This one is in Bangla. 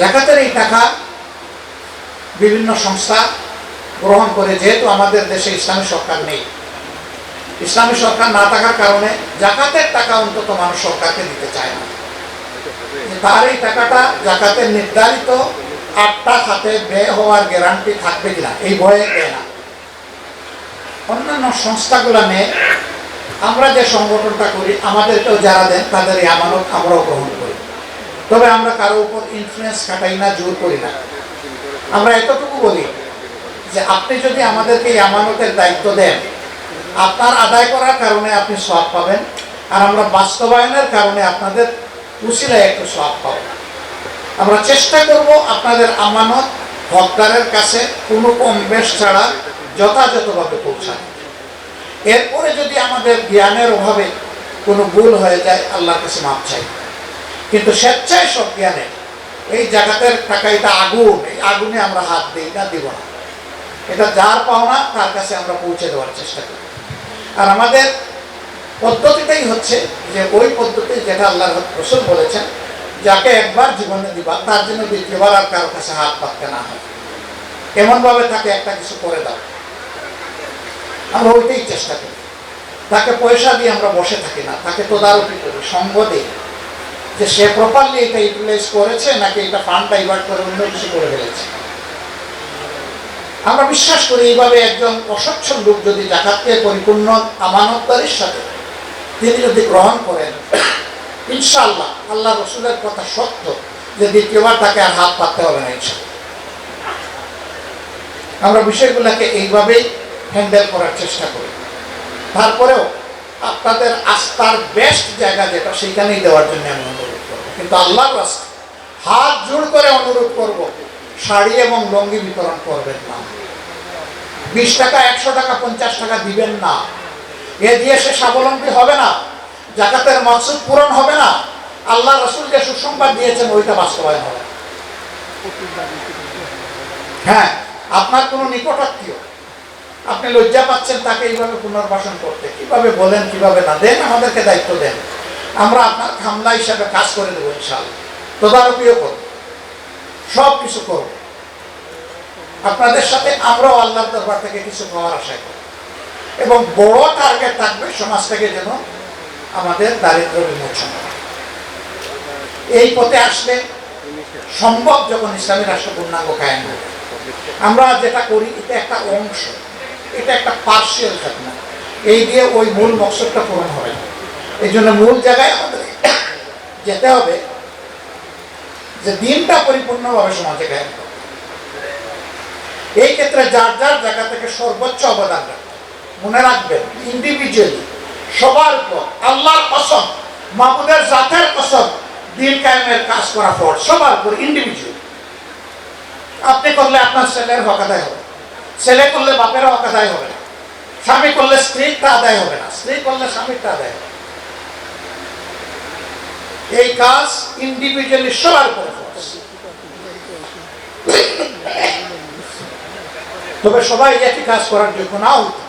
জাকাতের এই টাকা বিভিন্ন সংস্থা গ্রহণ করে, যেহেতু আমাদের দেশে ইসলামী সরকার নেই। ইসলামী সরকার না থাকার কারণে জাকাতের টাকা অন্তত মানুষ সরকারকে দিতে চায় না। তার এই টাকাটা জাকাতের নির্ধারিত আটটা খাতে ব্যয় হওয়ার গ্যারান্টি থাকবে কিনা, এই ভয়ে দেয় না। অন্যান্য সংস্থাগুলো নেয়। আমরা যে সংগঠনটা করি, আমাদেরকেও যারা দেন, তাদের এই আমানত আমরাও গ্রহণ করি। তবে আমরা কারও উপর ইনফ্লুয়েন্স খাটাই না, জোর করি না। আমরা এতটুকু বলি যে আপনি যদি আমাদেরকে এই আমানতের দায়িত্ব দেন, আপনার আদায় করার কারণে আপনি সব পাবেন আর আমরা বাস্তবায়নের কারণে আপনাদের উচিলায় একটু সব পাব। আমরা চেষ্টা করব আপনাদের আমানত হকদারের কাছে কোনো কম বেশ ছাড়া যথাযথভাবে পৌঁছানো। এরপরে যদি আমাদের জ্ঞানের অভাবে কোনো ভুল হয়ে যায়, আল্লাহর কাছে মাপ চাই। কিন্তু স্বেচ্ছায় সব জ্ঞানে। এই জায়গাতের টাকা এটা আগুন, এই আগুনে আমরা হাত দিই না দিব না। এটা যার পাওনা, তার কাছে আমরা পৌঁছে দেওয়ার চেষ্টা করি। আর আমাদের পদ্ধতিটাই হচ্ছে যে ওই পদ্ধতি যেটা আল্লাহ রসুল বলেছেন, যাকে একবার জীবনে দিবা, তার জন্য দ্বিতীয়বার আর কারও কাছে হাত পাততে না হয়। এমনভাবে তাকে একটা কিছু করে দাও। আমরা ওইটাই চেষ্টা করি। তাকে পয়সা দিয়ে আমরা বসে থাকি না, তাকে তদারকি করি, সঙ্গ দিই। যে সে প্রপারলি এটা ইউটিলাইজ করেছে নাকি এটা ফান্ড ডাইভার্ট করে অন্য কিছু করে ফেলেছে? আমরা বিশ্বাস করি এইভাবে একজন অসচ্ছল লোক যদি জাকাতকে পরিপূর্ণ আমানতদারির সাথে তিনি যদি গ্রহণ করেন, ইনশাআল্লাহ আল্লাহ রসুলের কথা সত্য যে দ্বিতীয়বার তাকে আর হাত পাততে হবে না ইনশাআল্লাহ। আমরা বিষয়গুলোকে এইভাবেই হ্যান্ডেল করার চেষ্টা করি। তারপরেও আপনাদের আস্থার বেস্ট জায়গা যেটা সেইখানেই দেওয়ার জন্য আমি অনুরোধ করব। কিন্তু আল্লাহর রাস্তা হাত জোড় করে অনুরোধ করব, শাড়ি এবং লঙ্গি বিতরণ করবেন না। বিশ টাকা, একশো টাকা, পঞ্চাশ টাকা দিবেন না। এ দিয়ে সে স্বাবলম্বী হবে না, জাকাতের মকসুদ পূরণ হবে না। আল্লাহ রসুল যে সুসংবাদ দিয়েছেন, ওইটা বাস্তবায়ন হবে হ্যাঁ আপনার কোনো নিকটাত্মীয় আপনি লজ্জা পাচ্ছেন তাকে এইভাবে পুনর্বাসন করতে। কীভাবে বলেন, কীভাবে না দেন, আমাদেরকে দায়িত্ব দেন। আমরা আপনার খামলা হিসাবে কাজ করে দেবো ইনশাআল্লাহ। তদারকিও করব। সব কিছু করব। আপনাদের সাথে আমরাও আল্লাহর দরবার থেকে কিছু পাওয়ার আশা করি। এবং বড় টার্গেট থাকবে সমাজ থেকে যেন আমাদের দারিদ্র বিমোচন এই পথে আসলে সম্ভব যখন ইসলামী রাষ্ট্র পূর্ণাঙ্গ কায়েম হবে। আমরা যেটা করি, এটা একটা অংশ। এটা একটা পার্সিয়াল ঘটনা। এই দিয়ে ওই মূল মকসদটা পূরণ হবে। এই জন্য মূল জায়গায় আমাদের যেতে হবে যে দিনটা পরিপূর্ণভাবে সমাজে কায়েম করবে। এই ক্ষেত্রে যার যার জায়গা থেকে সর্বোচ্চ অবদান মনে রাখবেন ইন্ডিভিজুয়ালি সবার উপর আল্লাহর কসম মাহমুদের জাতের কসম দিন কায়েমের কাজ করা পর সবার উপর ইন্ডিভিজুয়াল আপনি করলে আপনার ছেলের হক আদায় হবে। ছেলে করলে বাপেরও আদায় হবে না। স্বামী করলে স্ত্রীরটা আদায় হবে না। স্ত্রী করলে স্বামীরটা আদায় হবে এই কাজ ইন্ডিভিজুয়ালি সবার করে তবে সবাই একই কাজ করার যোগ্য না হতে